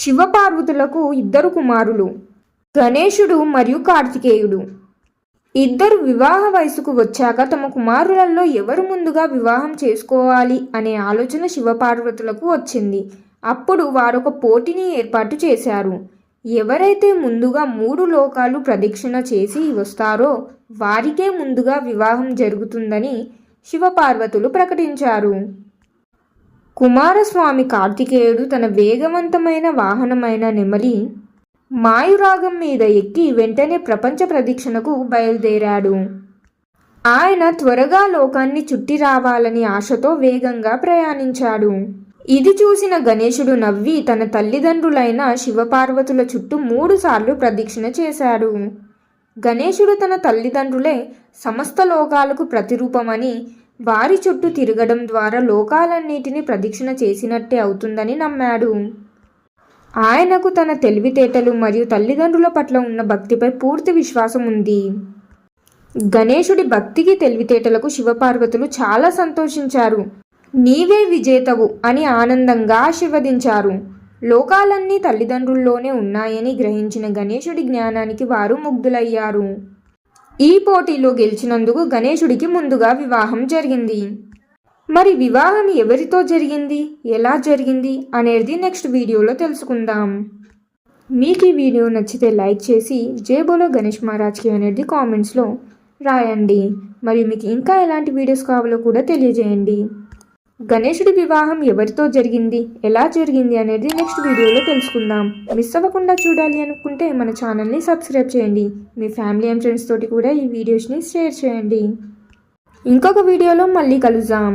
శివపార్వతులకు ఇద్దరు కుమారులు గణేశుడు మరియు కార్తికేయుడు. ఇద్దరు వివాహ వయసుకు వచ్చాక తమ కుమారులలో ఎవరు ముందుగా వివాహం చేసుకోవాలి అనే ఆలోచన శివపార్వతులకు వచ్చింది. అప్పుడు వారొక పోటీని ఏర్పాటు చేశారు. ఎవరైతే ముందుగా మూడు లోకాలు ప్రదక్షిణ చేసి వస్తారో వారికే ముందుగా వివాహం జరుగుతుందని శివపార్వతులు ప్రకటించారు. కుమారస్వామి కార్తికేయుడు తన వేగవంతమైన వాహనమైన నెమలి మాయురాగం మీద ఎక్కి వెంటనే ప్రపంచ ప్రదక్షిణకు బయలుదేరాడు. ఆయన త్వరగా లోకాన్ని చుట్టి రావాలని ఆశతో వేగంగా ప్రయాణించాడు. ఇది చూసిన గణేశుడు నవ్వి తన తల్లిదండ్రులైన శివపార్వతుల చుట్టూ మూడుసార్లు ప్రదక్షిణ చేశాడు. గణేశుడు తన తల్లిదండ్రులే సమస్త లోకాలకు ప్రతిరూపమని వారి చుట్టూ తిరగడం ద్వారా లోకాలన్నిటినీ ప్రదక్షిణ చేసినట్టే అవుతుందని నమ్మాడు. ఆయనకు తన తెలివితేటలు మరియు తల్లిదండ్రుల పట్ల ఉన్న భక్తిపై పూర్తి విశ్వాసం ఉంది. గణేశుడి భక్తికి తెలివితేటలకు శివపార్వతులు చాలా సంతోషించారు. నీవే విజేతవు అని ఆనందంగా ఆశీర్వదించారు. లోకాలన్నీ తల్లిదండ్రుల్లోనే ఉన్నాయని గ్రహించిన గణేశుడి జ్ఞానానికి వారు ముగ్ధులయ్యారు. ఈ పోటీలో గెలిచినందుకు గణేశుడికి ముందుగా వివాహం జరిగింది. మరి వివాహం ఎవరితో జరిగింది? ఎలా జరిగింది? అనేది నెక్స్ట్ వీడియోలో తెలుసుకుందాం. మీకు ఈ వీడియో నచ్చితే లైక్ చేసి జేబోలో గణేష్ మహారాజ్కి అనేది కామెంట్స్లో రాయండి. మరియు మీకు ఇంకా ఎలాంటి వీడియోస్ కావాలో కూడా తెలియజేయండి. గణేశుడి వివాహం ఎవరితో జరిగింది? ఎలా జరిగింది అనేది నెక్స్ట్ వీడియోలో తెలుసుకుందాం. మిస్ అవ్వకుండా చూడాలి అనుకుంటే మన ఛానల్ని సబ్స్క్రైబ్ చేయండి. మీ ఫ్యామిలీ అండ్ ఫ్రెండ్స్ తోటి కూడా ఈ వీడియోస్ని షేర్ చేయండి. ఇంకొక వీడియోలో మళ్ళీ కలుద్దాం.